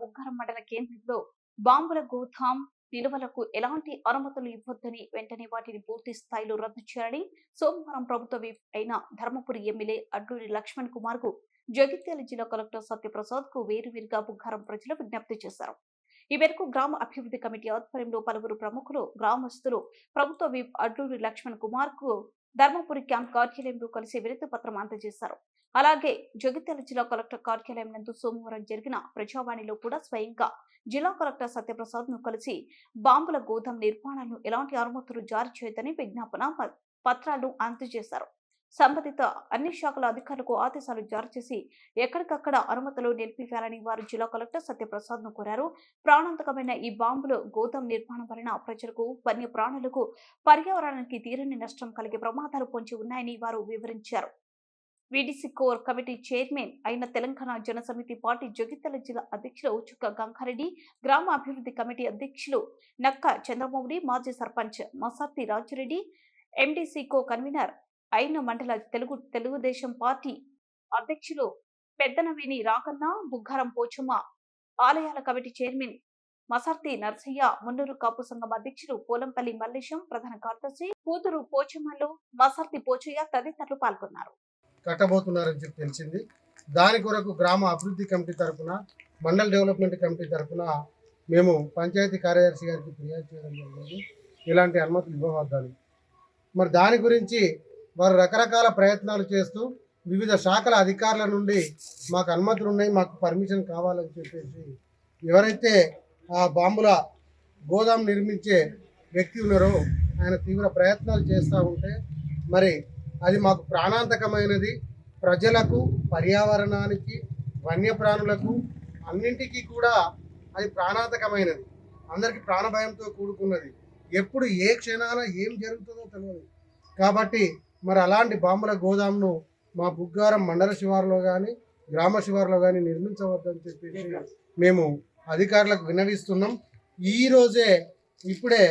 బుగ్గారం మండల కేంద్రంలో బాంబుల గోతాం నిల్వలకు ఎలాంటి అనుమతులు ఇవ్వొద్దని వెంటనే వాటిని పూర్తి స్థాయిలో రద్దు చేయాలని సోమవారం ప్రభుత్వ విప్ అయిన ధర్మపురి ఎమ్మెల్యే అడ్లూరి లక్ష్మణ్ కుమార్కు జగిత్యాల జిల్లా కలెక్టర్ సత్యప్రసాద్కు వేరువేరుగా బుగ్గారం ప్రజలు విజ్ఞప్తి చేశారు. ఈ మేరకు గ్రామ అభివృద్ధి కమిటీ ఆధ్వర్యంలో పలువురు ప్రముఖులు గ్రామస్తులు ప్రభుత్వ విప్ అడ్లూరి లక్ష్మణ్ కుమార్కు ధర్మపురి క్యాంప్ కార్యాలయంలో కలిసి వినతి పత్రం అందజేశారు. అలాగే జగిత్యాల జిల్లా కలెక్టర్ కార్యాలయం నందు సోమవారం జరిగిన ప్రజావాణిలో కూడా స్వయంగా జిల్లా కలెక్టర్ సత్యప్రసాద్ను కలిసి బాంబుల గోధం నిర్మాణాలను ఎలాంటి అనుమతులు జారీ చేయదని విజ్ఞాపన పత్రాలు అందజేశారు. సంబంధిత అన్ని శాఖల అధికారులకు ఆదేశాలు జారీ చేసి ఎక్కడికక్కడ అనుమతులు నిలిపివేయాలని వారు జిల్లా కలెక్టర్ సత్యప్రసాద్ను కోరారు. ప్రాణాంతకమైన ఈ బాంబులు గోదాం నిర్మాణం వలన ప్రజలకు వన్య ప్రాణులకు పర్యావరణానికి తీరని నష్టం కలిగే ప్రమాదాలు పొంచి ఉన్నాయని వారు వివరించారు. వీడీసీ కోర్ కమిటీ చైర్మన్ అయిన తెలంగాణ జనసమితి పార్టీ జగిత్యాల జిల్లా అధ్యక్షులు చుక్క గంగారెడ్డి గ్రామ అభివృద్ధి కమిటీ అధ్యక్షులు నక్క చంద్రమౌళి మాజీ sarpanch Masarthi Raju Reddy MDC co convener అయిన మండల తెలుగు తెలుగుదేశం పార్టీ అధ్యక్షులు పెద్దనవేని రాకన్న బుగ్గారం పోచమ్మ ఆలయాల కమిటీ చైర్మన్ మసార్తి నర్సయ్య మున్నూరు కాపు సంఘం అధ్యక్షులు పోలంపల్లి మల్లేశం ప్రధాన కార్యదర్శి కూతురు పోచమ్మలు మసార్తి పోచయ్య తదితరులు పాల్గొన్నారు. కట్టబోతున్నారని చెప్పి తెలిసింది. దాని కొరకు గ్రామ అభివృద్ధి కమిటీ తరఫున మండల్ డెవలప్మెంట్ కమిటీ తరఫున మేము పంచాయతీ కార్యదర్శి గారికి ఫిర్యాదు చేయడం జరిగింది. ఇలాంటి అనుమతులు ఇవ్వవద్దని. మరి దాని గురించి వారు రకరకాల ప్రయత్నాలు చేస్తూ వివిధ శాఖల అధికారుల నుండి మాకు అనుమతులు ఉన్నాయి మాకు పర్మిషన్ కావాలని చెప్పేసి ఎవరైతే ఆ బాంబుల గోదాం నిర్మించే వ్యక్తి ఉన్నారో ఆయన తీవ్ర ప్రయత్నాలు చేస్తూ ఉంటే మరి అది మాకు ప్రాణాంతకమైనది. ప్రజలకు పర్యావరణానికి వన్యప్రాణులకు అన్నింటికీ కూడా అది ప్రాణాంతకమైనది. అందరికీ ప్రాణభయంతో కూడుకున్నది. ఎప్పుడు ఏ క్షణాన ఏం జరుగుతుందో తెలియదు కాబట్టి మరి అలాంటి బాంబుల గోదాంను మా బుగ్గారం మండల శివారులో కానీ గ్రామ శివారులో కానీ నిర్మించవద్దని చెప్పేసి మేము అధికారులకు విన్నవిస్తున్నాం. ఈరోజే ఇప్పుడే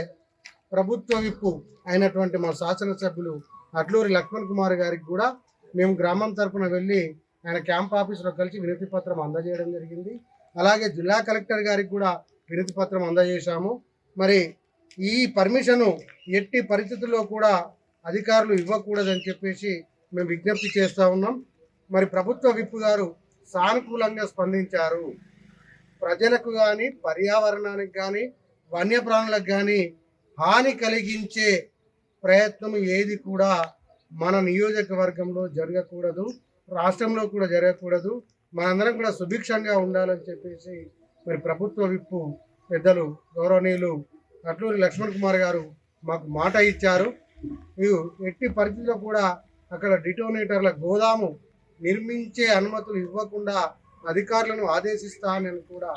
ప్రభుత్వ విప్పు అయినటువంటి మా శాసనసభ్యులు అట్లూరి లక్ష్మణ్ కుమార్ గారికి కూడా మేము గ్రామం తరఫున వెళ్ళి ఆయన క్యాంప్ ఆఫీసులో కలిసి వినతి పత్రం అందజేయడం జరిగింది. అలాగే జిల్లా కలెక్టర్ గారికి కూడా వినతి పత్రం అందజేశాము. మరి ఈ పర్మిషను ఎట్టి పరిస్థితుల్లో కూడా అధికారులు ఇవ్వకూడదని చెప్పేసి మేము విజ్ఞప్తి చేస్తూ ఉన్నాం. మరి ప్రభుత్వ విప్పు గారు సానుకూలంగా స్పందించారు. ప్రజలకు కానీ పర్యావరణానికి కానీ వన్యప్రాణులకు కానీ హాని కలిగించే ప్రయత్నం ఏది కూడా మన నియోజకవర్గంలో జరగకూడదు రాష్ట్రంలో కూడా జరగకూడదు. మనందరం కూడా సుభిక్షంగా ఉండాలని చెప్పేసి మరి ప్రభుత్వ విప్పు పెద్దలు గౌరవనీయులు అట్లూరి లక్ష్మణ్ కుమార్ గారు మాకు మాట ఇచ్చారు. మీరు ఎట్టి పరిస్థితిలో కూడా అక్కడ డిటోనేటర్ల గోదాము నిర్మించే అనుమతులు ఇవ్వకుండా అధికారులను ఆదేశిస్తానని కూడా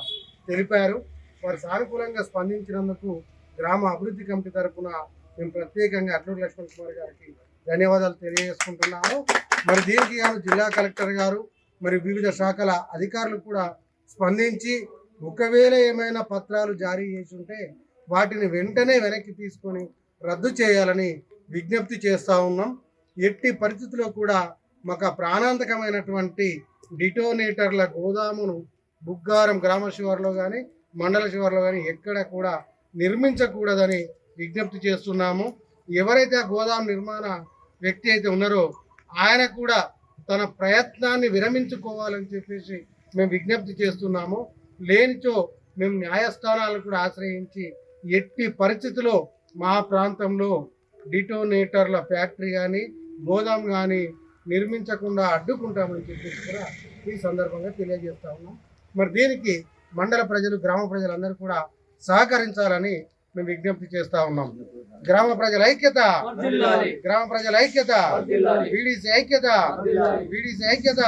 తెలిపారు. వారు సానుకూలంగా స్పందించినందుకు గ్రామ అభివృద్ధి కమిటీ తరఫున మేము ప్రత్యేకంగా అల్లూరు లక్ష్మణ్ కుమార్ గారికి ధన్యవాదాలు తెలియజేసుకుంటున్నాము. మరి దీనికి గాను జిల్లా కలెక్టర్ గారు మరి వివిధ శాఖల అధికారులు కూడా స్పందించి ఒకవేళ ఏమైనా పత్రాలు జారీ చేసి ఉంటే వాటిని వెంటనే వెనక్కి తీసుకొని రద్దు చేయాలని విజ్ఞప్తి చేస్తూ ఉన్నాం. ఎట్టి పరిస్థితుల్లో కూడా మాకు ప్రాణాంతకమైనటువంటి డిటోనేటర్ల గోదామును బుగ్గారం గ్రామ శివారులో కానీ మండల శివారులో కానీ ఎక్కడ కూడా నిర్మించకూడదని విజ్ఞప్తి చేస్తున్నాము. ఎవరైతే ఆ గోదాం నిర్మాణ వ్యక్తి అయితే ఉన్నారో ఆయన కూడా తన ప్రయత్నాన్ని విరమించుకోవాలని చెప్పేసి మేము విజ్ఞప్తి చేస్తున్నాము. లేనిచో మేము న్యాయస్థానాలను కూడా ఆశ్రయించి ఎట్టి పరిస్థితిలో మా ప్రాంతంలో డిటోనేటర్ల ఫ్యాక్టరీ కానీ గోదాం కానీ నిర్మించకుండా అడ్డుకుంటామని చెప్పేసి కూడా ఈ సందర్భంగా తెలియజేస్తా ఉన్నాం. మరి దీనికి మండల ప్రజలు గ్రామ ప్రజలందరూ కూడా సహకరించాలని మేము విజ్ఞప్తి చేస్తా ఉన్నాం. గ్రామ ప్రజల ఐక్యత. గ్రామ ప్రజల ఐక్యత. బీడీసీ ఐక్యత. బీడీసీ ఐక్యత.